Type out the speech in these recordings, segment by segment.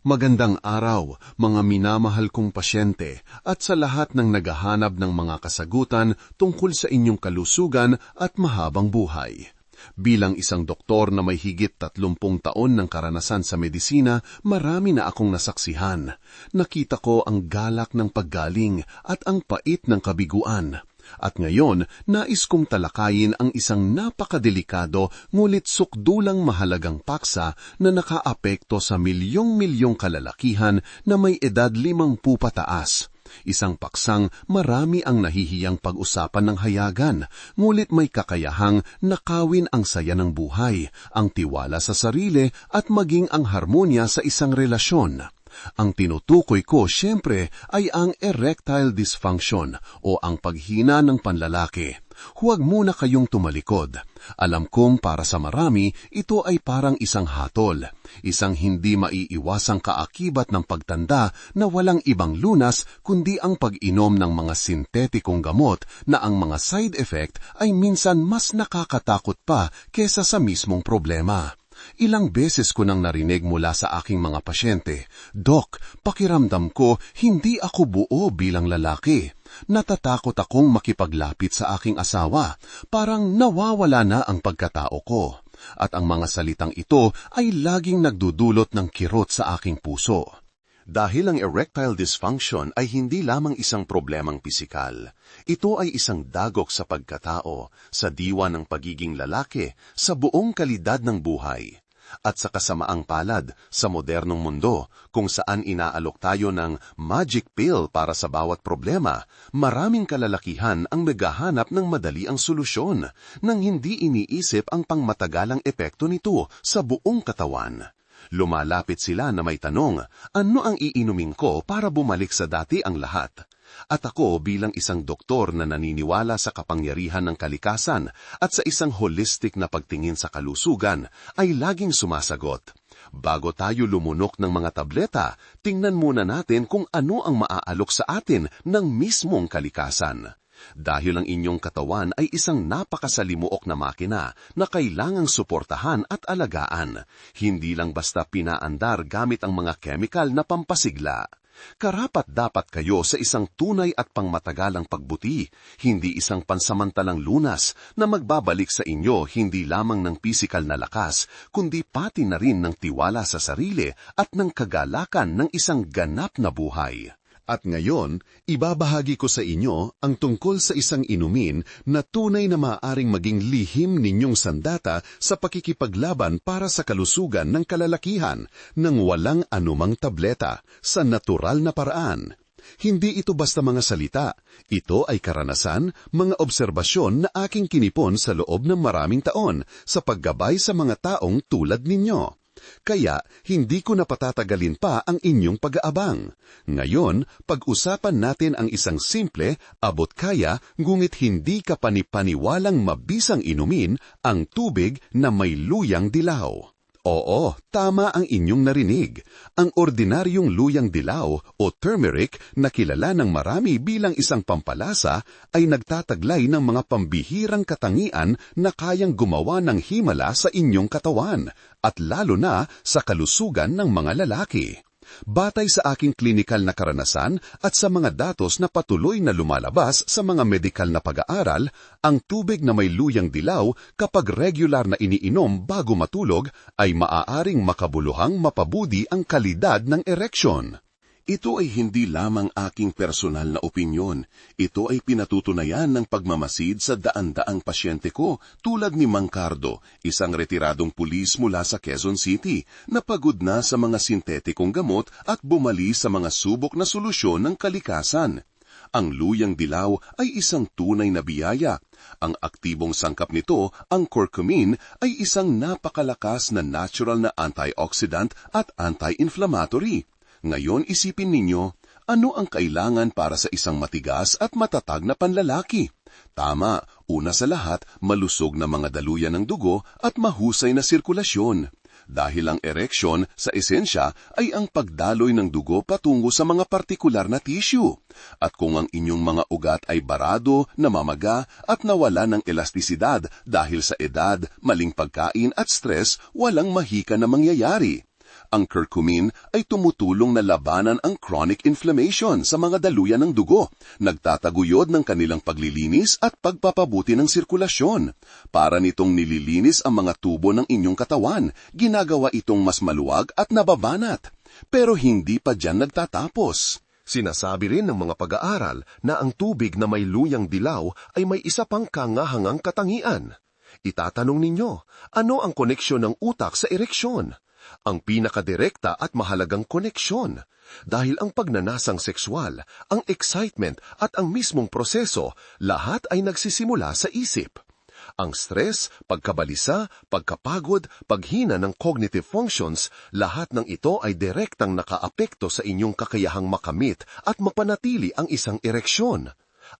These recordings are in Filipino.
Magandang araw, mga minamahal kong pasyente, at sa lahat ng naghahanap ng mga kasagutan tungkol sa inyong kalusugan at mahabang buhay. Bilang isang doktor na may higit 30 taon ng karanasan sa medisina, marami na akong nasaksihan. Nakita ko ang galak ng paggaling at ang pait ng kabiguan. At ngayon, nais kong talakayin ang isang napakadelikado ngulit sukdulang mahalagang paksa na nakaapekto sa milyong-milyong kalalakihan na may edad limang pupataas. Isang paksang marami ang nahihiyang pag-usapan ng hayagan, ngulit may kakayahang nakawin ang saya ng buhay, ang tiwala sa sarili at maging ang harmonya sa isang relasyon. Ang tinutukoy ko siyempre ay ang erectile dysfunction o ang paghina ng panlalaki. Huwag muna kayong tumalikod. Alam kong para sa marami, ito ay parang isang hatol, isang hindi maiiwasang kaakibat ng pagtanda na walang ibang lunas kundi ang pag-inom ng mga sintetikong gamot na ang mga side effect ay minsan mas nakakatakot pa kesa sa mismong problema. Ilang beses ko nang narinig mula sa aking mga pasyente, Dok, pakiramdam ko hindi ako buo bilang lalaki. Natatakot akong makipaglapit sa aking asawa. Parang nawawala na ang pagkatao ko. At ang mga salitang ito ay laging nagdudulot ng kirot sa aking puso. Dahil ang erectile dysfunction ay hindi lamang isang problemang pisikal, ito ay isang dagok sa pagkatao, sa diwa ng pagiging lalaki, sa buong kalidad ng buhay. At sa kasamaang palad, sa modernong mundo, kung saan inaalok tayo ng magic pill para sa bawat problema, maraming kalalakihan ang naghahanap ng madali ang solusyon, nang hindi iniisip ang pangmatagalang epekto nito sa buong katawan. Lumalapit sila na may tanong, ano ang iinumin ko para bumalik sa dati ang lahat? At ako bilang isang doktor na naniniwala sa kapangyarihan ng kalikasan at sa isang holistic na pagtingin sa kalusugan, ay laging sumasagot. Bago tayo lumunok ng mga tableta, tingnan muna natin kung ano ang maaalok sa atin ng mismong kalikasan dahil ang inyong katawan ay isang napakasalimuok na makina na kailangang suportahan at alagaan, hindi lang basta pinaandar gamit ang mga chemical na pampasigla. Karapat dapat kayo sa isang tunay at pangmatagalang pagbuti, hindi isang pansamantalang lunas na magbabalik sa inyo hindi lamang ng pisikal na lakas, kundi pati na rin ng tiwala sa sarili at ng kagalakan ng isang ganap na buhay. At ngayon, ibabahagi ko sa inyo ang tungkol sa isang inumin na tunay na maaaring maging lihim ninyong sandata sa pakikipaglaban para sa kalusugan ng kalalakihan ng walang anumang tableta sa natural na paraan. Hindi ito basta mga salita. Ito ay karanasan, mga obserbasyon na aking kinipon sa loob ng maraming taon sa paggabay sa mga taong tulad ninyo. Kaya hindi ko napatatagalin pa ang inyong pag-aabang. Ngayon, pag-usapan natin ang isang simple, abot kaya, ngunit hindi ka panipaniwalang mabisang inumin ang tubig na may luyang dilaw. Oo, tama ang inyong narinig. Ang ordinaryong luyang dilaw o turmeric na kilala ng marami bilang isang pampalasa ay nagtataglay ng mga pambihirang katangian na kayang gumawa ng himala sa inyong katawan at lalo na sa kalusugan ng mga lalaki. Batay sa aking klinikal na karanasan at sa mga datos na patuloy na lumalabas sa mga medikal na pag-aaral, ang tubig na may luyang dilaw kapag regular na iniinom bago matulog ay maaaring makabuluhang mapabudi ang kalidad ng ereksyon. Ito ay hindi lamang aking personal na opinyon. Ito ay pinatutunayan ng pagmamasid sa daan-daang pasyente ko tulad ni Mang Cardo, isang retiradong pulis mula sa Quezon City na pagod na sa mga sintetikong gamot at bumali sa mga subok na solusyon ng kalikasan. Ang luyang dilaw ay isang tunay na biyaya. Ang aktibong sangkap nito, ang curcumin, ay isang napakalakas na natural na antioxidant at anti-inflammatory. Ngayon isipin ninyo, ano ang kailangan para sa isang matigas at matatag na panlalaki? Tama, una sa lahat, malusog na mga daluyan ng dugo at mahusay na sirkulasyon. Dahil ang ereksyon sa esensya ay ang pagdaloy ng dugo patungo sa mga partikular na tissue. At kung ang inyong mga ugat ay barado, namamaga at nawala ng elastisidad dahil sa edad, maling pagkain at stress, walang mahika na mangyayari Ang curcumin ay tumutulong na labanan ang chronic inflammation sa mga daluyan ng dugo, nagtataguyod ng kanilang paglilinis at pagpapabuti ng sirkulasyon. Para nitong nililinis ang mga tubo ng inyong katawan, ginagawa itong mas maluwag at nababanat. Pero hindi pa dyan nagtatapos. Sinasabi rin ng mga pag-aaral na ang tubig na may luyang dilaw ay may isa pang kangahangang katangian. Itatanong ninyo, ano ang koneksyon ng utak sa ereksyon? Ang pinakadirekta at mahalagang koneksyon. Dahil ang pagnanasang sexual, ang excitement at ang mismong proseso, lahat ay nagsisimula sa isip. Ang stress, pagkabalisa, pagkapagod, paghina ng cognitive functions, lahat ng ito ay direktang nakaapekto sa inyong kakayahang makamit at mapanatili ang isang ereksyon.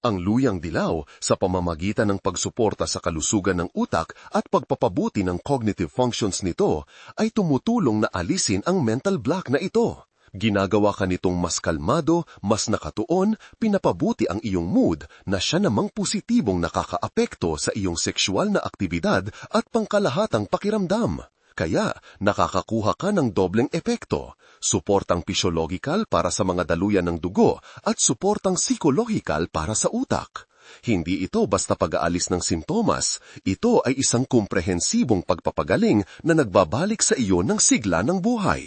Ang luyang dilaw sa pamamagitan ng pagsuporta sa kalusugan ng utak at pagpapabuti ng cognitive functions nito ay tumutulong na alisin ang mental block na ito. Ginagawa ka nitong mas kalmado, mas nakatuon, pinapabuti ang iyong mood na siya namang positibong nakakaapekto sa iyong sexual na aktibidad at pangkalahatang pakiramdam. Kaya nakakakuha ka ng dobleng epekto, suportang physiological para sa mga daluyan ng dugo at suportang psikolohikal para sa utak. Hindi ito basta pag-aalis ng simptomas, ito ay isang komprehensibong pagpapagaling na nagbabalik sa iyo ng sigla ng buhay.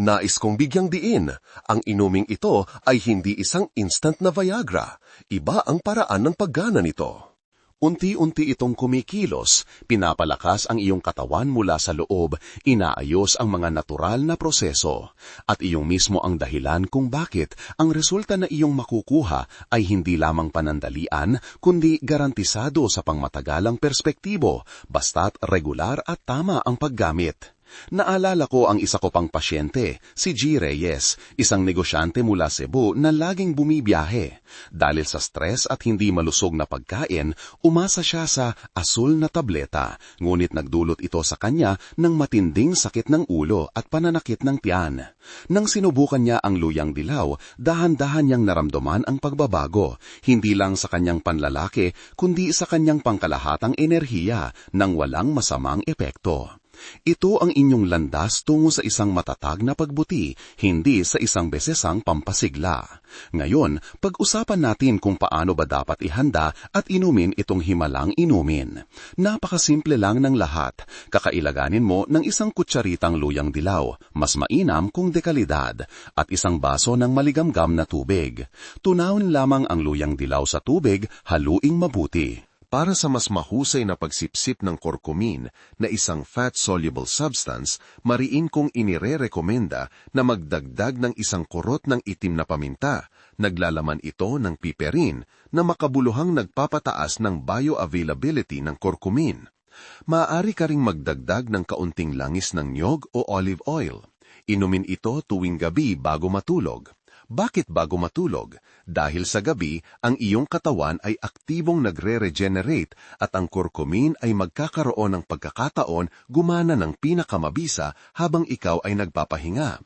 Nais kong bigyang diin, ang inuming ito ay hindi isang instant na Viagra. Iba ang paraan ng paggana nito. Unti-unti itong kumikilos, pinapalakas ang iyong katawan mula sa loob, inaayos ang mga natural na proseso, at iyong mismo ang dahilan kung bakit ang resulta na iyong makukuha ay hindi lamang panandalian, kundi garantisado sa pangmatagalang perspektibo, basta't regular at tama ang paggamit. Naalala ko ang isa ko pang pasyente, si G. Reyes, isang negosyante mula Cebu na laging bumibiyahe. Dahil sa stress at hindi malusog na pagkain, umasa siya sa asul na tableta, ngunit nagdulot ito sa kanya ng matinding sakit ng ulo at pananakit ng tiyan. Nang sinubukan niya ang luyang dilaw, dahan-dahan niyang naramdaman ang pagbabago, hindi lang sa kanyang panlalaki, kundi sa kanyang pangkalahatang enerhiya nang walang masamang epekto. Ito ang inyong landas tungo sa isang matatag na pagbuti, hindi sa isang besesang pampasigla. Ngayon, pag-usapan natin kung paano ba dapat ihanda at inumin itong himalang inumin. Napakasimple lang ng lahat. Kakailaganin mo ng isang kutsaritang luyang dilaw, mas mainam kung dekalidad, at isang baso ng maligamgam na tubig. Tunawin lamang ang luyang dilaw sa tubig, haluing mabuti para sa mas mahusay na pagsipsip ng curcumin na isang fat-soluble substance, mariin kong inire-rekomenda na magdagdag ng isang kurot ng itim na paminta. Naglalaman ito ng piperin na makabuluhang nagpapataas ng bioavailability ng curcumin. Maaari ka ring magdagdag ng kaunting langis ng nyog o olive oil. Inumin ito tuwing gabi bago matulog. Bakit bago matulog? Dahil sa gabi, ang iyong katawan ay aktibong nagre-regenerate at ang kurkumin ay magkakaroon ng pagkakataon gumana ng pinakamabisa habang ikaw ay nagpapahinga.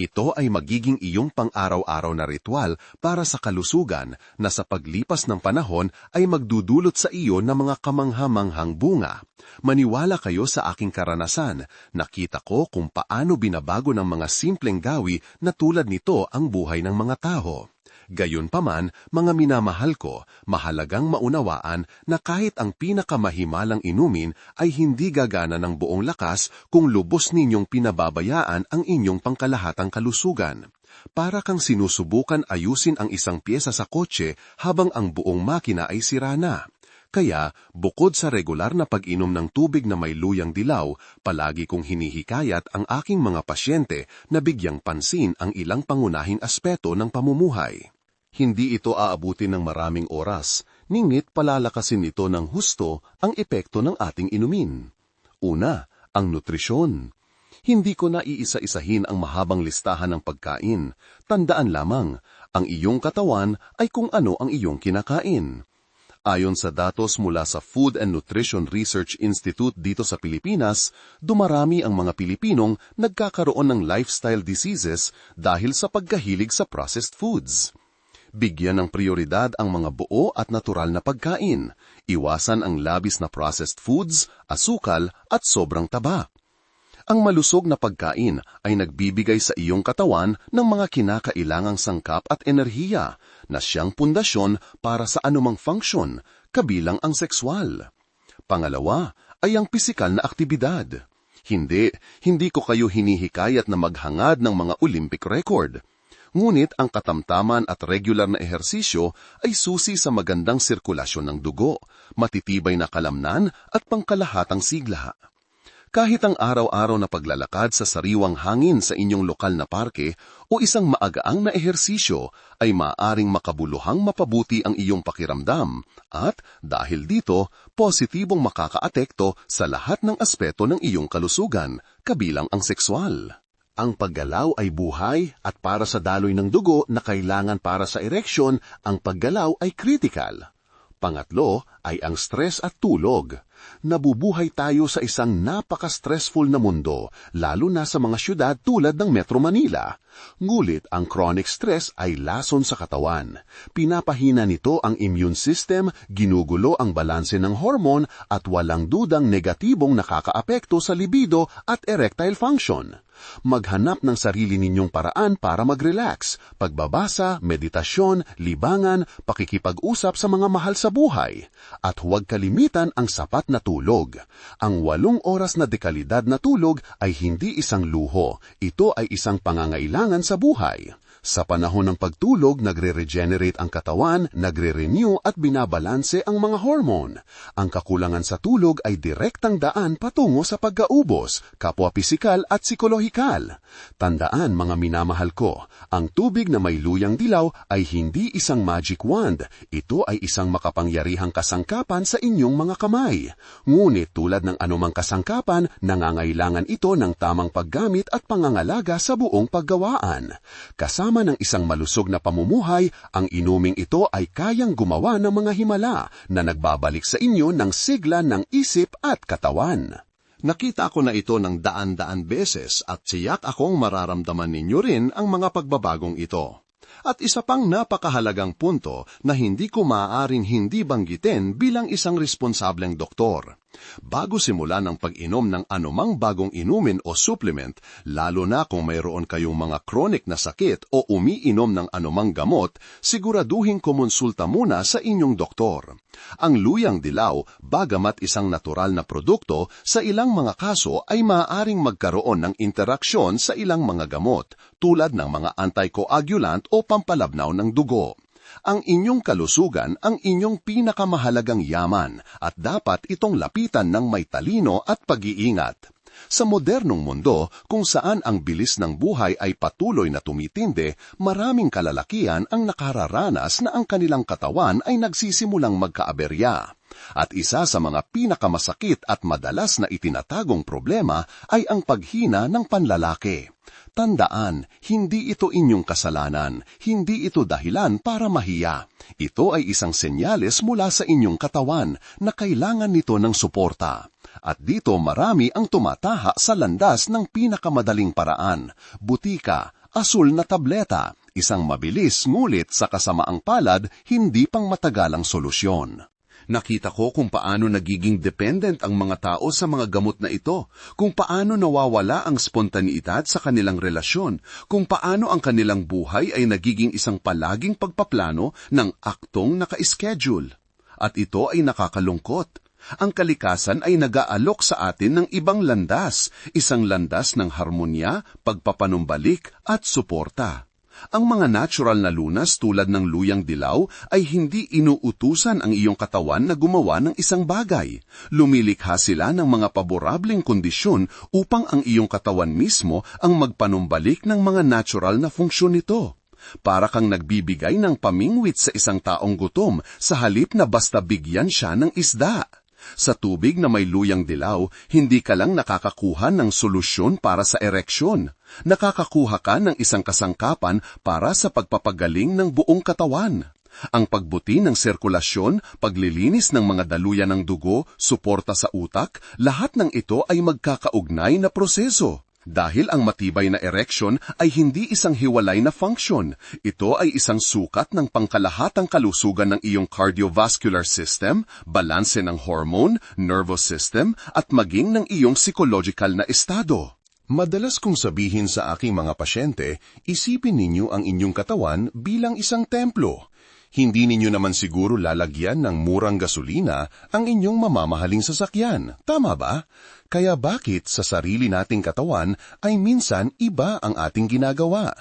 Ito ay magiging iyong pang-araw-araw na ritual para sa kalusugan na sa paglipas ng panahon ay magdudulot sa iyo ng mga kamanghamanghang bunga. Maniwala kayo sa aking karanasan. Nakita ko kung paano binabago ng mga simpleng gawi na tulad nito ang buhay ng mga tao. Gayunpaman, mga minamahal ko, mahalagang maunawaan na kahit ang pinakamahimalang inumin ay hindi gagana ng buong lakas kung lubos ninyong pinababayaan ang inyong pangkalahatang kalusugan. Para kang sinusubukan ayusin ang isang pyesa sa kotse habang ang buong makina ay sira na. Kaya, bukod sa regular na pag-inom ng tubig na may luyang dilaw, palagi kong hinihikayat ang aking mga pasyente na bigyang pansin ang ilang pangunahing aspeto ng pamumuhay. Hindi ito aabutin ng maraming oras, ningit palalakasin nito ng husto ang epekto ng ating inumin. Una, ang nutrisyon. Hindi ko na iisa-isahin ang mahabang listahan ng pagkain. Tandaan lamang, ang iyong katawan ay kung ano ang iyong kinakain. Ayon sa datos mula sa Food and Nutrition Research Institute dito sa Pilipinas, dumarami ang mga Pilipinong nagkakaroon ng lifestyle diseases dahil sa pagkahilig sa processed foods. Bigyan ng prioridad ang mga buo at natural na pagkain. Iwasan ang labis na processed foods, asukal at sobrang taba. Ang malusog na pagkain ay nagbibigay sa iyong katawan ng mga kinakailangang sangkap at enerhiya na siyang pundasyon para sa anumang function, kabilang ang sexual. Pangalawa ay ang pisikal na aktibidad. Hindi, hindi ko kayo hinihikayat na maghangad ng mga Olympic record. Ngunit ang katamtaman at regular na ehersisyo ay susi sa magandang sirkulasyon ng dugo, matitibay na kalamnan at pangkalahatang sigla. Kahit ang araw-araw na paglalakad sa sariwang hangin sa inyong lokal na parke o isang maagaang na ehersisyo ay maaring makabuluhang mapabuti ang iyong pakiramdam at dahil dito, positibong makakaatekto sa lahat ng aspeto ng iyong kalusugan, kabilang ang sexual. Ang paggalaw ay buhay at para sa daloy ng dugo na kailangan para sa ereksyon, ang paggalaw ay critical. Pangatlo ay ang stress at tulog. Nabubuhay tayo sa isang napaka-stressful na mundo, lalo na sa mga syudad tulad ng Metro Manila. Ngulit ang chronic stress ay lason sa katawan. Pinapahina nito ang immune system, ginugulo ang balanse ng hormone at walang dudang negatibong nakakaapekto sa libido at erectile function. Maghanap ng sarili ninyong paraan para mag-relax, pagbabasa, meditasyon, libangan, pakikipag-usap sa mga mahal sa buhay. At huwag kalimitan ang sapat na tulog. Ang walong oras na dekalidad na tulog ay hindi isang luho. Ito ay isang pangangailangan sa buhay. Sa panahon ng pagtulog, nagre-regenerate ang katawan, nagre-renew at binabalanse ang mga hormone. Ang kakulangan sa tulog ay direktang daan patungo sa pagkaubos, kapwa pisikal at psikolohikal. Tandaan mga minamahal ko, ang tubig na may luyang dilaw ay hindi isang magic wand. Ito ay isang makapangyarihang kasangkapan sa inyong mga kamay. Ngunit tulad ng anumang kasangkapan, nangangailangan ito ng tamang paggamit at pangangalaga sa buong paggawaan. Kasama kasama ng isang malusog na pamumuhay, ang inuming ito ay kayang gumawa ng mga himala na nagbabalik sa inyo ng sigla ng isip at katawan. Nakita ko na ito ng daan-daan beses at siyak akong mararamdaman ninyo rin ang mga pagbabagong ito. At isa pang napakahalagang punto na hindi ko maaaring hindi banggitin bilang isang responsableng doktor. Bago simula ng pag-inom ng anumang bagong inumin o supplement, lalo na kung mayroon kayong mga chronic na sakit o umiinom ng anumang gamot, siguraduhin kumonsulta muna sa inyong doktor. Ang luyang dilaw, bagamat isang natural na produkto, sa ilang mga kaso ay maaaring magkaroon ng interaksyon sa ilang mga gamot, tulad ng mga anticoagulant o pampalabnaw ng dugo. Ang inyong kalusugan ang inyong pinakamahalagang yaman at dapat itong lapitan ng may talino at pag-iingat. Sa modernong mundo, kung saan ang bilis ng buhay ay patuloy na tumitinde, maraming kalalakian ang nakararanas na ang kanilang katawan ay nagsisimulang magkaaberya. At isa sa mga pinakamasakit at madalas na itinatagong problema ay ang paghina ng panlalaki. Tandaan, hindi ito inyong kasalanan, hindi ito dahilan para mahiya. Ito ay isang senyales mula sa inyong katawan na kailangan nito ng suporta. At dito marami ang tumataha sa landas ng pinakamadaling paraan, butika, asul na tableta, isang mabilis ngulit sa kasamaang palad, hindi pang matagalang solusyon. Nakita ko kung paano nagiging dependent ang mga tao sa mga gamot na ito, kung paano nawawala ang spontaneidad sa kanilang relasyon, kung paano ang kanilang buhay ay nagiging isang palaging pagpaplano ng aktong naka-schedule. At ito ay nakakalungkot. Ang kalikasan ay nag-aalok sa atin ng ibang landas, isang landas ng harmonya, pagpapanumbalik at suporta. Ang mga natural na lunas tulad ng luyang dilaw ay hindi inuutusan ang iyong katawan na gumawa ng isang bagay. Lumilikha sila ng mga paborableng kondisyon upang ang iyong katawan mismo ang magpanumbalik ng mga natural na funksyon nito. Para kang nagbibigay ng pamingwit sa isang taong gutom sa halip na basta bigyan siya ng isda. Sa tubig na may luyang dilaw, hindi ka lang nakakakuha ng solusyon para sa ereksyon. Nakakakuha ka ng isang kasangkapan para sa pagpapagaling ng buong katawan. Ang pagbuti ng sirkulasyon, paglilinis ng mga daluyan ng dugo, suporta sa utak, lahat ng ito ay magkakaugnay na proseso. Dahil ang matibay na erection ay hindi isang hiwalay na function. Ito ay isang sukat ng pangkalahatang kalusugan ng iyong cardiovascular system, balanse ng hormone, nervous system, at maging ng iyong psychological na estado. Madalas kong sabihin sa aking mga pasyente, isipin ninyo ang inyong katawan bilang isang templo. Hindi ninyo naman siguro lalagyan ng murang gasolina ang inyong mamamahaling sasakyan. Tama ba? Kaya bakit sa sarili nating katawan ay minsan iba ang ating ginagawa?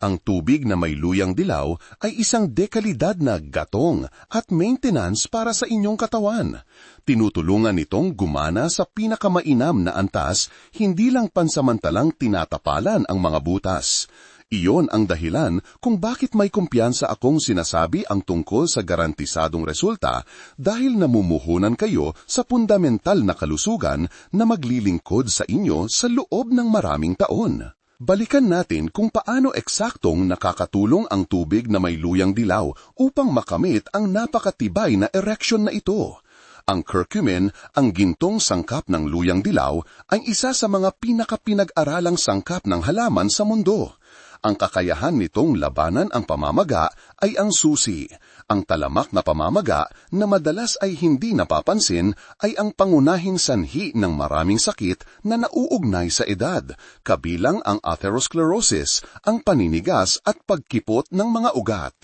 Ang tubig na may luyang dilaw ay isang dekalidad na gatong at maintenance para sa inyong katawan. Tinutulungan nitong gumana sa pinakamainam na antas, hindi lang pansamantalang tinatapalan ang mga butas. Iyon ang dahilan kung bakit may kumpiyansa akong sinasabi ang tungkol sa garantisadong resulta dahil namumuhunan kayo sa fundamental na kalusugan na maglilingkod sa inyo sa loob ng maraming taon. Balikan natin kung paano eksaktong nakakatulong ang tubig na may luyang dilaw upang makamit ang napakatibay na erection na ito. Ang curcumin, ang gintong sangkap ng luyang dilaw, ay isa sa mga pinakapinag-aralang sangkap ng halaman sa mundo. Ang kakayahan nitong labanan ang pamamaga ay ang susi. Ang talamak na pamamaga na madalas ay hindi napapansin ay ang pangunahing sanhi ng maraming sakit na nauugnay sa edad, kabilang ang atherosclerosis, ang paninigas at pagkipot ng mga ugat.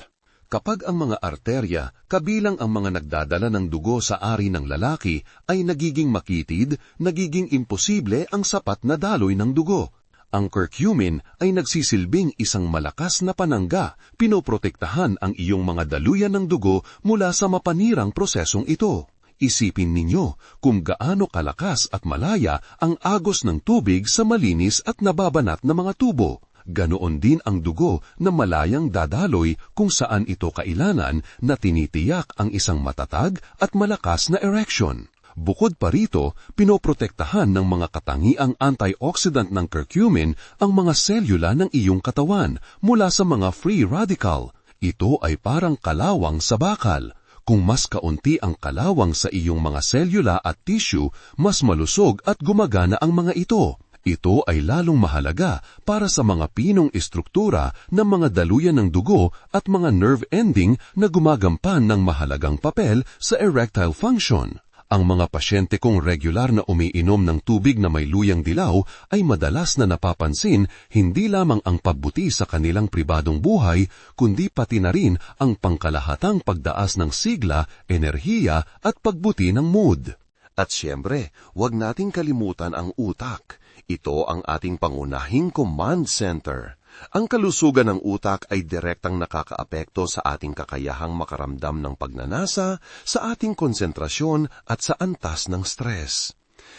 Kapag ang mga arterya, kabilang ang mga nagdadala ng dugo sa ari ng lalaki, ay nagiging makitid, nagiging imposible ang sapat na daloy ng dugo. Ang curcumin ay nagsisilbing isang malakas na panangga, pinoprotektahan ang iyong mga daluyan ng dugo mula sa mapanirang prosesong ito. Isipin ninyo kung gaano kalakas at malaya ang agos ng tubig sa malinis at nababanat na mga tubo. Ganoon din ang dugo na malayang dadaloy kung saan ito kailangan na tinitiyak ang isang matatag at malakas na erection. Bukod pa rito, pinoprotektahan ng mga katangiang antioxidant ng curcumin ang mga selula ng iyong katawan mula sa mga free radical. Ito ay parang kalawang sa bakal. Kung mas kaunti ang kalawang sa iyong mga selula at tissue, mas malusog at gumagana ang mga ito. Ito ay lalong mahalaga para sa mga pinong istruktura ng mga daluyan ng dugo at mga nerve ending na gumagampan ng mahalagang papel sa erectile function. Ang mga pasyente kong regular na umiinom ng tubig na may luyang dilaw ay madalas na napapansin hindi lamang ang pagbuti sa kanilang pribadong buhay, kundi pati na rin ang pangkalahatang pagdaas ng sigla, enerhiya at pagbuti ng mood. At siyempre, huwag nating kalimutan ang utak. Ito ang ating pangunahing command center. Ang kalusugan ng utak ay direktang nakakaapekto sa ating kakayahang makaramdam ng pagnanasa, sa ating konsentrasyon at sa antas ng stress.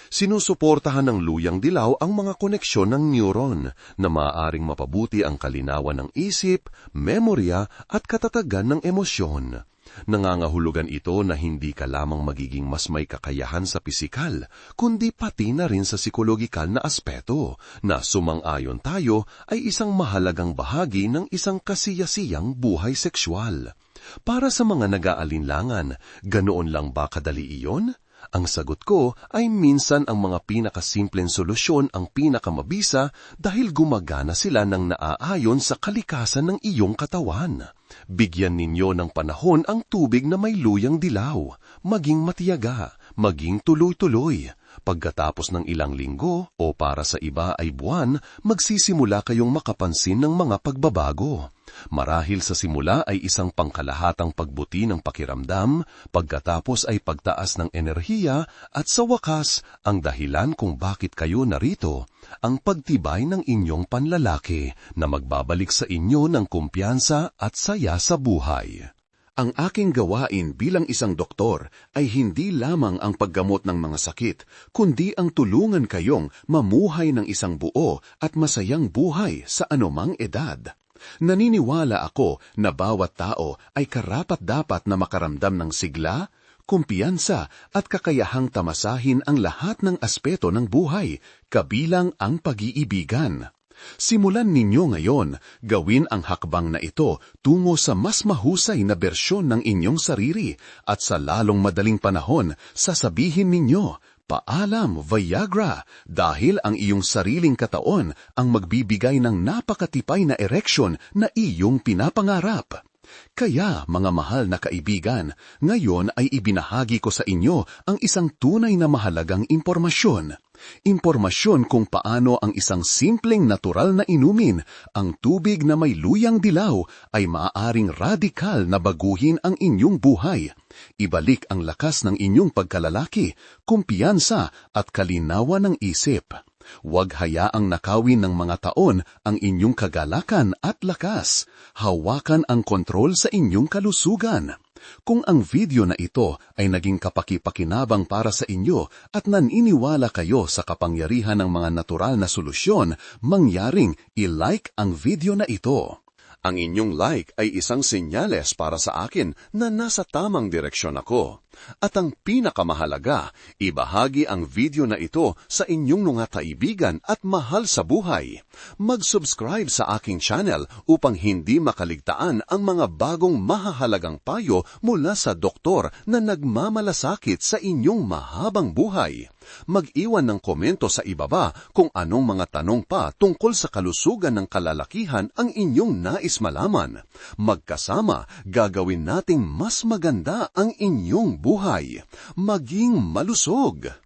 Sinusuportahan ng luyang dilaw ang mga koneksyon ng neuron na maaaring mapabuti ang kalinawan ng isip, memorya at katatagan ng emosyon. Nangangahulugan ito na hindi ka lamang magiging mas may kakayahan sa pisikal, kundi pati na rin sa psikologikal na aspeto, na sumang-ayon tayo ay isang mahalagang bahagi ng isang kasiyasiyang buhay sexual. Para sa mga nag-aalinlangan, ganoon lang ba kadali iyon? Ang sagot ko ay minsan ang mga pinakasimpleng solusyon ang pinakamabisa dahil gumagana sila ng naaayon sa kalikasan ng iyong katawan. Bigyan ninyo ng panahon ang tubig na may luyang dilaw, maging matiyaga, maging tuloy-tuloy. Pagkatapos ng ilang linggo o para sa iba ay buwan, magsisimula kayong makapansin ng mga pagbabago. Marahil sa simula ay isang pangkalahatang pagbuti ng pakiramdam, pagkatapos ay pagtaas ng enerhiya, at sa wakas, ang dahilan kung bakit kayo narito, ang pagtibay ng inyong panlalaki na magbabalik sa inyo ng kumpiyansa at saya sa buhay. Ang aking gawain bilang isang doktor ay hindi lamang ang paggamot ng mga sakit, kundi ang tulungan kayong mamuhay ng isang buo at masayang buhay sa anumang edad. Naniniwala ako na bawat tao ay karapat-dapat na makaramdam ng sigla, kumpiyansa at kakayahang tamasahin ang lahat ng aspeto ng buhay, kabilang ang pag-iibigan. Simulan ninyo ngayon, gawin ang hakbang na ito tungo sa mas mahusay na bersyon ng inyong sarili at sa lalong madaling panahon, sasabihin ninyo, Paalam, Viagra, dahil ang iyong sariling kataon ang magbibigay ng napakatipay na ereksyon na iyong pinapangarap. Kaya, mga mahal na kaibigan, ngayon ay ibinahagi ko sa inyo ang isang tunay na mahalagang impormasyon. Impormasyon kung paano ang isang simpleng natural na inumin, ang tubig na may luyang dilaw, ay maaaring radikal na baguhin ang inyong buhay. Ibalik ang lakas ng inyong pagkalalaki, kumpiyansa at kalinawan ng isip. Huwag hayaang nakawin ng mga taon ang inyong kagalakan at lakas. Hawakan ang kontrol sa inyong kalusugan. Kung ang video na ito ay naging kapaki-pakinabang para sa inyo at naniniwala kayo sa kapangyarihan ng mga natural na solusyon, mangyaring i-like ang video na ito. Ang inyong like ay isang senyales para sa akin na nasa tamang direksyon ako. At ang pinakamahalaga, ibahagi ang video na ito sa inyong mga kaibigan at mahal sa buhay. Mag-subscribe sa aking channel upang hindi makaligtaan ang mga bagong mahahalagang payo mula sa doktor na nagmamalasakit sa inyong mahabang buhay. Mag-iwan ng komento sa ibaba kung anong mga tanong pa tungkol sa kalusugan ng kalalakihan ang inyong nais malaman. Magkasama, gagawin nating mas maganda ang inyong buhay. Maging malusog.